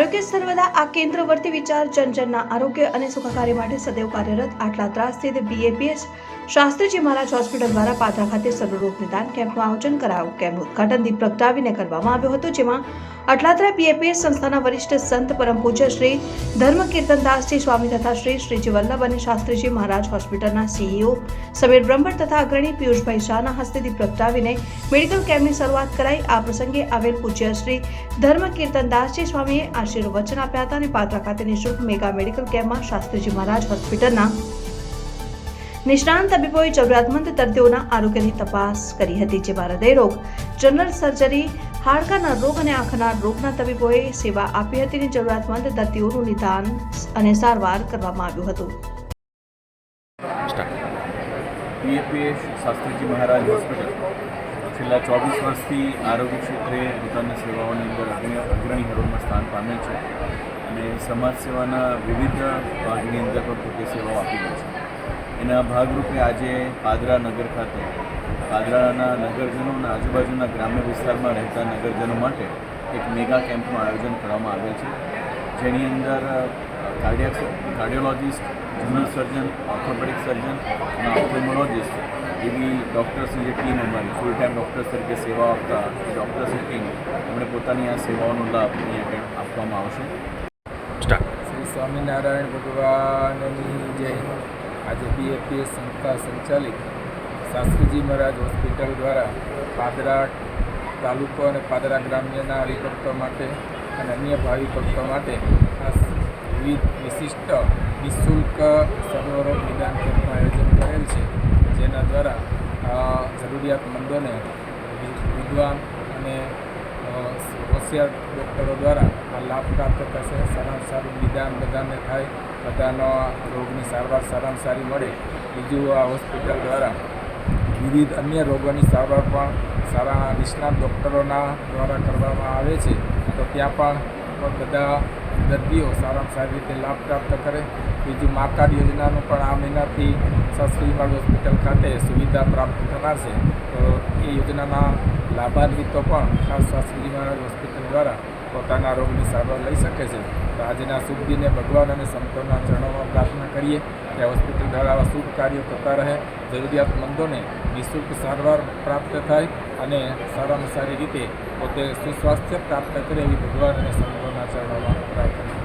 આરોગ્ય સર્વદા આ કેન્દ્રવર્તી વિચાર, જનજનના આરોગ્ય અને સુખાકારી માટે સદૈવ કાર્યરત આટલા ત્રાસ સ્થિત બીએપીએસ શાસ્ત્રીજી મહારાજ હોસ્પિટલ દ્વારા પાદરા ખાતે સર્વરોગ નિદાન કેમ્પનું આયોજન કરાયું. કેમ્પનું ઉદઘાટન દીપ પ્રગટાવીને કરવામાં આવ્યું હતું, જેમાં અટલાત્રા પીએપીએસ સંસ્થાના વરિષ્ઠ સંત પરમ પૂજ્ય શ્રી ધર્મ કીર્તનદાસજી સ્વામી તથા શ્રી શ્રીજી વલ્લભ અને શાસ્ત્રીજી મહારાજ હોસ્પિટલના સીઈઓ સમીર બ્રહ્મણ તથા અગ્રણી પિયુષભાઈ શાહના હસ્તે દીપ પ્રગટાવીને મેડિકલ કેમ્પની શરૂઆત કરાઈ. આ પ્રસંગે આવેલ પૂજ્ય શ્રી ધર્મ કીર્તનદાસજી સ્વામીએ આશીર્વચન આપ્યા હતા અને પાત્રા ખાતે નિઃશુલ્ક મેગા મેડિકલ કેમ્પમાં શાસ્ત્રીજી મહારાજ હોસ્પિટલના નિષ્ણાંત તબીબોએ જરૂરિયાતમંદ દર્દીઓના આરોગ્યની તપાસ કરી હતી, જેમાં હૃદયરોગ જનરલ સર્જરી, હાડકાના રોગ અને આંખના રોગના તબીબોએ સેવા આપી હતી જરૂરિયાતમંદ દર્દીઓનું નિદાન અને સારવાર કરવામાં આવ્યું હતું. પીએપીએસ શાસ્ત્રીજી મહારાજ હોસ્પિટલ. છેલ્લા ચોવીસ વર્ષથી આરોગ્ય ક્ષેત્રે પોતાની સેવાઓની અંદર અગ્રણી હરોળમાં સ્થાન પામેલ છે અને સમાજ સેવાના વિવિધ ભાગની અંદર પણ પોતે સેવાઓ આપી એના ભાગરૂપે આજે પાદરા નગર ખાતે પાદરાના નગરજનો અને આજુબાજુના ગ્રામ્ય વિસ્તારમાં રહેતા નગરજનો માટે એક મેગા કેમ્પનું આયોજન કરવામાં આવેલ છે. જેની અંદર cardiac cardiologist general surgeon orthopedic surgeon અને ઓપ્થેમોલોજિસ્ટ એવી ડૉક્ટર્સની જે ટીમ અમારી ફૂલ ટાઈમ ડૉક્ટર્સ તરીકે સેવા આપતા એ ડૉક્ટર્સની ટીમ. એમણે પોતાની આ સેવાઓનો લાભ અહીંયા આપવામાં આવશે. શ્રી સ્વામિનારાયણ ભગવાનની જય. આજે બીએપીએસ સંસ્થા સંચાલિત શાસ્ત્રીજી મહારાજ હોસ્પિટલ દ્વારા પાદરા તાલુકો અને પાદરા ગ્રામ્યના હરિભક્તો માટે અને અન્ય ભાવિ ભક્તો માટે ખાસ વિવિધ વિશિષ્ટ નિઃશુલ્ક સર્વરોગ નિદાન કેમ્પનું આયોજન કરેલ છે, જેના દ્વારા જરૂરિયાતમંદોને વિદ્વાન અને હોશિયાર ડૉક્ટરો દ્વારા આ લાભ પ્રાપ્ત થશે. સારામાં સારું નિદાન બધાને થાય, બધાનો રોગની સારવાર સારામાં સારી મળે. બીજું આ હોસ્પિટલ દ્વારા વિવિધ અન્ય રોગોની સારવાર પણ સારા નિષ્ણાત ડૉક્ટરોના દ્વારા કરવામાં આવે છે. તો ત્યાં પણ બધા દર્દીઓ સારામાં સારી રીતે લાભ પ્રાપ્ત કરે. બીજું મા કાર્ડ યોજનાનું પણ આ મહિનાથી શાસ્ત્રીમાળ હોસ્પિટલ ખાતે સુવિધા પ્રાપ્ત થનાર છે. તો એ યોજનાના લાભાન્વિતો પણ ખાસ શાસ્ત્રીજી મહારાજ હોસ્પિટલ દ્વારા પોતાના રોગની સારવાર લઈ શકે છે. તો આજના શુભ દિને ભગવાન અને સંતોના ચરણોમાં પ્રાર્થના કરીએ કે હોસ્પિટલ દ્વારા આવા શુભ કાર્યો થતા રહે, જરૂરિયાતમંદોને નિઃશુલ્ક સારવાર પ્રાપ્ત થાય અને સારામાં સારી રીતે પોતે સુસ્વાસ્થ્ય પ્રાપ્ત કરે એવી ભગવાન અને સંતોના ચરણોમાં પ્રાર્થના